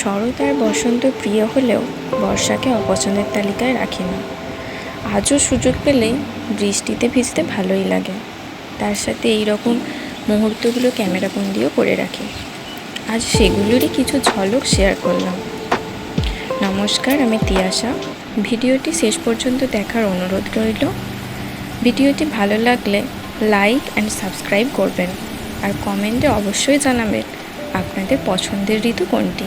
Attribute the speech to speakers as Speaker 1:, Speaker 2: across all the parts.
Speaker 1: শরৎ আর বসন্ত প্রিয় হলেও বর্ষাকে অপছন্দের তালিকায় রাখি না। আজও সুযোগ পেলেই বৃষ্টিতে ভিজতে ভালোই লাগে। তার সাথে এই রকম মুহূর্তগুলো ক্যামেরাবন্দিও করে রাখি। আজ সেগুলোরই কিছু ঝলক শেয়ার করলাম। নমস্কার, আমি তিয়াশা। ভিডিওটি শেষ পর্যন্ত দেখার অনুরোধ রইল। ভিডিওটি ভালো লাগলে লাইক অ্যান্ড সাবস্ক্রাইব করবেন। আর কমেন্টে অবশ্যই জানাবেন আপনাদের পছন্দের ঋতু কোনটি।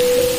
Speaker 1: Thank you.